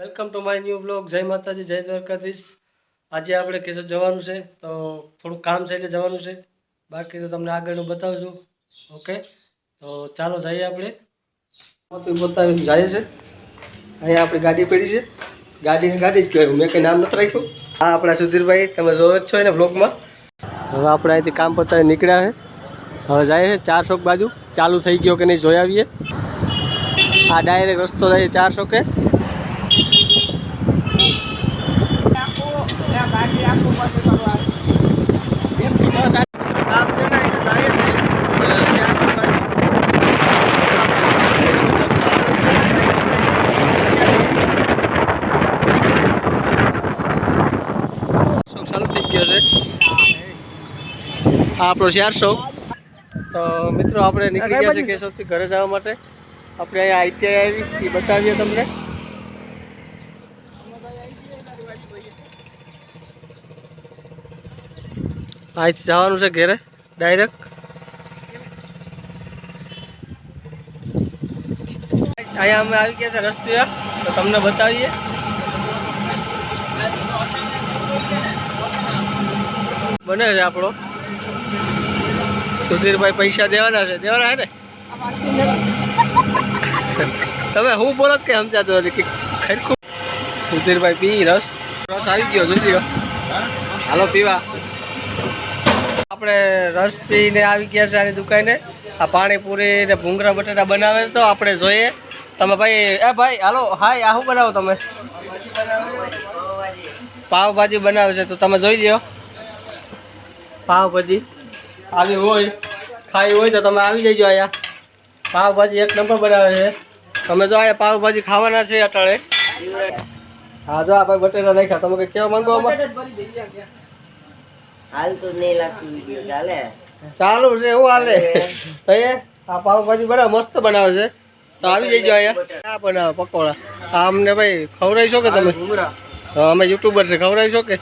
Welcome to my new blog જય માતાજી, જય દ્વારકાધીશ. આજે આપણે કેસો જવાનું છે, તો થોડું કામ છે એટલે જવાનું છે. બાકી તો તમને આગળનું બતાવજો. ઓકે? તો ચાલો જઈએ આપણે. બતાવી જાય છે. અહીંયા આપણી ગાડી પડી છે. ગાડીને ગાડી જ કહેવાય. મેં કંઈ નામ નથી રાખ્યું. હા, આપણા સુધીરભાઈ, તમે જોવો જ છો એને બ્લોગમાં હવે આપણે અહીંથી કામ પતાવી નીકળ્યા છે. હવે જાય છે ચાર ચોક બાજુ. ચાલુ થઈ ગયો કે નહીં, જોઈ આવીએ. આ ડાયરેક્ટ રસ્તો જાય ચાર ચોકે કામ છે ને એટલે જાય છે ચાર ચોક બાજુ શોખ ચાલુ થઈ ગયો છે આ આપણો ચાર શો તો મિત્રો આપણે નીકળી ગયા છે કેશોદથી ઘરે જવા માટે. આપણે અહીંયા આઈટીઆઈ આવી એ બતાવીએ તમને. અહીંથી જવાનું છે ઘેરે ડાયરેક્ટ અહીંયા અમે આવી ગયા છે રસ્તે તો તમને બતાવીએ. બને છે આપણો. સુધીરભાઈ પૈસા દેવાના છે. દેવાના છે ને? તમે હું બોલો કે સમજાતો નથી કે ખરખું સુધીરભાઈ પી રસ. રસ આવી ગયો લો. હાલો, પીવા. આપણે રસ પીને આવી ગયા છે આની દુકાને. આ પાણીપુરી ને ભૂંગરા બટાટા બનાવે તો આપણે જોઈએ. તમે ભાઈ, એ ભાઈ, હાલો, હાય, આ શું બનાવો તમે? પાવભાજી બનાવે છે, તો તમે જોઈ લ્યો. પાવભાજી આવી હોય ખાવી હોય તો તમે આવી જજો અહીંયા. પાવભાજી એક નંબર બનાવે છે. તમે જો અહીંયા પાવભાજી ખાવાના છે અટાળે હા, જો આ ભાઈ બટેટા નાખ્યા. તમે કેવા માંગો આમાં? હાલ તો નહીં લાગતું વીડિયો ચાલે? ચાલુ છે એવું હાલે. તો એ આ પાવભાજી બરાબર મસ્ત બનાવે છે. તો આવી જઈજો અહીંયા. આ બનાવે પકોડા. આ અમને ભાઈ ખવડાવી છો કે તમે? હા અમે યુટ્યુબર છે ખવડાવી છો કે?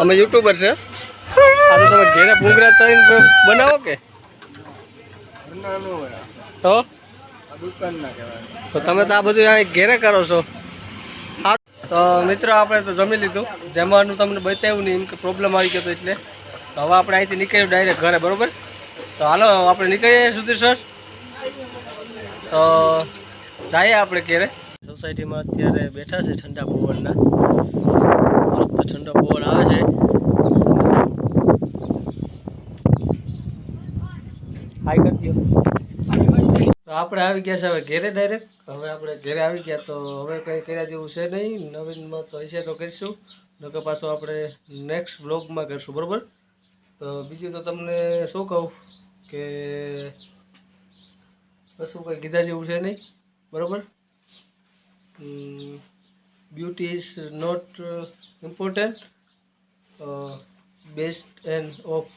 અમે યુટ્યુબર છે. આ તો તમે ઘેરે ભૂંગળા તળીને બનાવો કે? તો? તો તમે તો આ બધું ઘેરે કરો છો. તો મિત્રો, આપણે તો જમી લીધું. જમવાનું તમને બતાવ્યું નહીં, એમ કે પ્રોબ્લેમ આવી ગયો હતો એટલે. તો હવે આપણે અહીંથી નીકળ્યું ડાયરેક્ટ ઘરે, બરાબર? તો હાલો, આપણે નીકળીએ સુધીર સર તો જઈએ આપણે ઘેરે. સોસાયટીમાં અત્યારે બેઠા છે ઠંડા પવનના. મસ્ત ઠંડો પવન આવે છે હાઈ કરી દો તો આપણે આવી ગયા છે હવે ઘેરે ડાયરેક્ટ હવે આપણે ઘેરે આવી ગયા તો હવે કંઈ કર્યા જેવું છે નહીં. નવીનમાં તો હશે તો કરીશું. નકર પાછો આપણે નેક્સ્ટ બ્લોગમાં કરીશું બરાબર? તો બીજું તો તમને શું કહું કે કશું કંઈ કીધા જેવું છે નહીં બરાબર? Beauty is not important best and of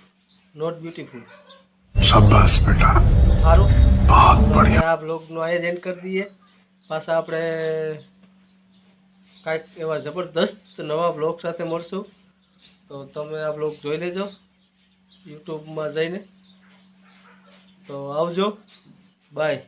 not beautiful સારું. बहुत बढ़िया આપણે આ બ્લોગનું આયોજન એન્ડ કરી દઈએ પાછા આપણે કાંઈક એવા જબરદસ્ત નવા બ્લોગ સાથે મળશું તો તમે આ બ્લોગ જોઈ લેજો યુટ્યુબમાં જઈને તો આવજો બાય